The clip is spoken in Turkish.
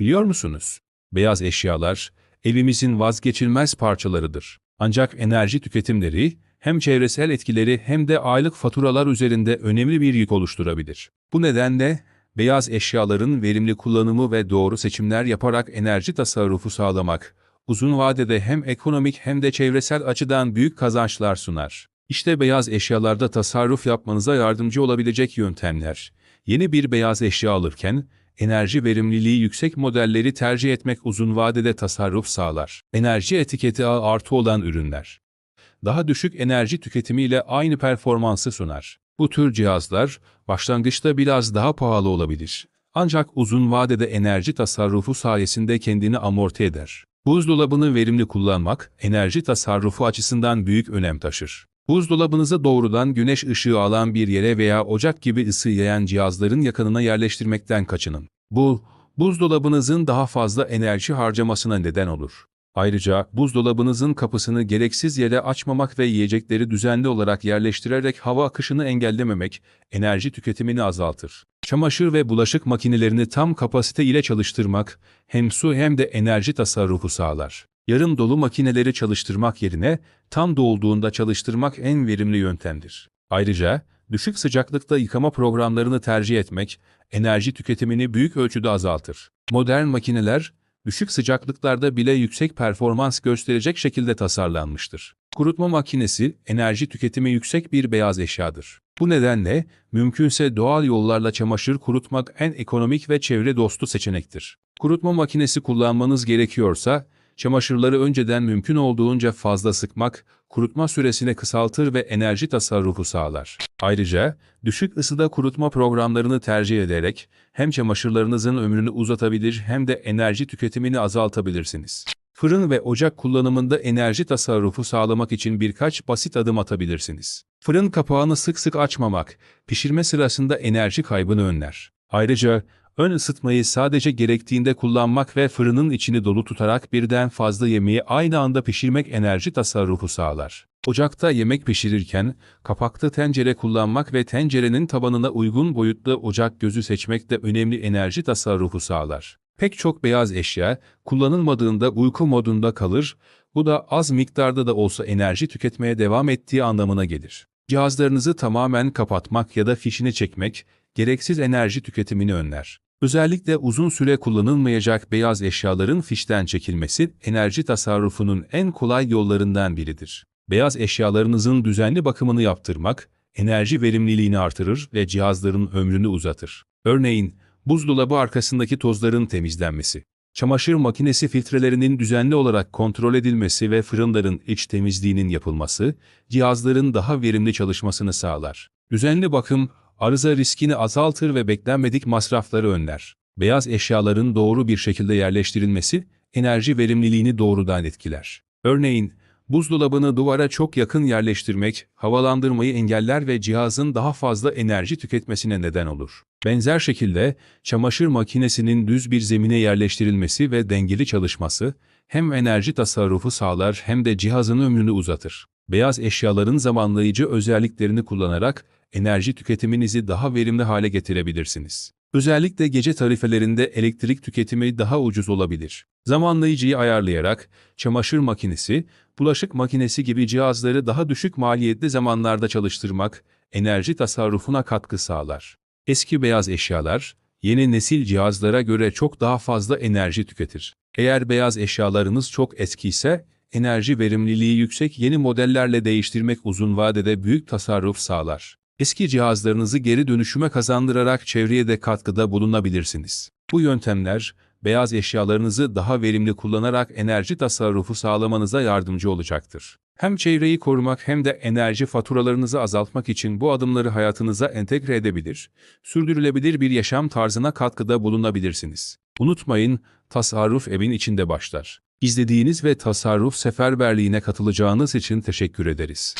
Biliyor musunuz? Beyaz eşyalar evimizin vazgeçilmez parçalarıdır. Ancak enerji tüketimleri hem çevresel etkileri hem de aylık faturalar üzerinde önemli bir yük oluşturabilir. Bu nedenle beyaz eşyaların verimli kullanımı ve doğru seçimler yaparak enerji tasarrufu sağlamak, uzun vadede hem ekonomik hem de çevresel açıdan büyük kazançlar sunar. İşte beyaz eşyalarda tasarruf yapmanıza yardımcı olabilecek yöntemler. Yeni bir beyaz eşya alırken, enerji verimliliği yüksek modelleri tercih etmek uzun vadede tasarruf sağlar. Enerji etiketi A artı olan ürünler. Daha düşük enerji tüketimiyle aynı performansı sunar. Bu tür cihazlar başlangıçta biraz daha pahalı olabilir. Ancak uzun vadede enerji tasarrufu sayesinde kendini amorti eder. Buzdolabını verimli kullanmak, enerji tasarrufu açısından büyük önem taşır. Buzdolabınızı doğrudan güneş ışığı alan bir yere veya ocak gibi ısı yayan cihazların yakınına yerleştirmekten kaçının. Bu, buzdolabınızın daha fazla enerji harcamasına neden olur. Ayrıca buzdolabınızın kapısını gereksiz yere açmamak ve yiyecekleri düzenli olarak yerleştirerek hava akışını engellememek enerji tüketimini azaltır. Çamaşır ve bulaşık makinelerini tam kapasite ile çalıştırmak hem su hem de enerji tasarrufu sağlar. Yarım dolu makineleri çalıştırmak yerine tam dolduğunda çalıştırmak en verimli yöntemdir. Ayrıca düşük sıcaklıkta yıkama programlarını tercih etmek enerji tüketimini büyük ölçüde azaltır. Modern makineler düşük sıcaklıklarda bile yüksek performans gösterecek şekilde tasarlanmıştır. Kurutma makinesi enerji tüketimi yüksek bir beyaz eşyadır. Bu nedenle mümkünse doğal yollarla çamaşır kurutmak en ekonomik ve çevre dostu seçenektir. Kurutma makinesi kullanmanız gerekiyorsa, çamaşırları önceden mümkün olduğunca fazla sıkmak, kurutma süresini kısaltır ve enerji tasarrufu sağlar. Ayrıca, düşük ısıda kurutma programlarını tercih ederek hem çamaşırlarınızın ömrünü uzatabilir hem de enerji tüketimini azaltabilirsiniz. Fırın ve ocak kullanımında enerji tasarrufu sağlamak için birkaç basit adım atabilirsiniz. Fırın kapağını sık sık açmamak, pişirme sırasında enerji kaybını önler. Ayrıca, ön ısıtmayı sadece gerektiğinde kullanmak ve fırının içini dolu tutarak birden fazla yemeği aynı anda pişirmek enerji tasarrufu sağlar. Ocakta yemek pişirirken, kapaklı tencere kullanmak ve tencerenin tabanına uygun boyutlu ocak gözü seçmek de önemli enerji tasarrufu sağlar. Pek çok beyaz eşya, kullanılmadığında uyku modunda kalır, bu da az miktarda da olsa enerji tüketmeye devam ettiği anlamına gelir. Cihazlarınızı tamamen kapatmak ya da fişini çekmek, gereksiz enerji tüketimini önler. Özellikle uzun süre kullanılmayacak beyaz eşyaların fişten çekilmesi, enerji tasarrufunun en kolay yollarından biridir. Beyaz eşyalarınızın düzenli bakımını yaptırmak, enerji verimliliğini artırır ve cihazların ömrünü uzatır. Örneğin, buzdolabı arkasındaki tozların temizlenmesi, çamaşır makinesi filtrelerinin düzenli olarak kontrol edilmesi ve fırınların iç temizliğinin yapılması, cihazların daha verimli çalışmasını sağlar. Düzenli bakım, arıza riskini azaltır ve beklenmedik masrafları önler. Beyaz eşyaların doğru bir şekilde yerleştirilmesi, enerji verimliliğini doğrudan etkiler. Örneğin, buzdolabını duvara çok yakın yerleştirmek, havalandırmayı engeller ve cihazın daha fazla enerji tüketmesine neden olur. Benzer şekilde, çamaşır makinesinin düz bir zemine yerleştirilmesi ve dengeli çalışması, hem enerji tasarrufu sağlar hem de cihazın ömrünü uzatır. Beyaz eşyaların zamanlayıcı özelliklerini kullanarak, enerji tüketiminizi daha verimli hale getirebilirsiniz. Özellikle gece tarifelerinde elektrik tüketimi daha ucuz olabilir. Zamanlayıcıyı ayarlayarak çamaşır makinesi, bulaşık makinesi gibi cihazları daha düşük maliyetli zamanlarda çalıştırmak enerji tasarrufuna katkı sağlar. Eski beyaz eşyalar, yeni nesil cihazlara göre çok daha fazla enerji tüketir. Eğer beyaz eşyalarınız çok eski ise, enerji verimliliği yüksek yeni modellerle değiştirmek uzun vadede büyük tasarruf sağlar. Eski cihazlarınızı geri dönüşüme kazandırarak çevreye de katkıda bulunabilirsiniz. Bu yöntemler, beyaz eşyalarınızı daha verimli kullanarak enerji tasarrufu sağlamanıza yardımcı olacaktır. Hem çevreyi korumak hem de enerji faturalarınızı azaltmak için bu adımları hayatınıza entegre edebilir, sürdürülebilir bir yaşam tarzına katkıda bulunabilirsiniz. Unutmayın, tasarruf evin içinde başlar. İzlediğiniz ve tasarruf seferberliğine katılacağınız için teşekkür ederiz.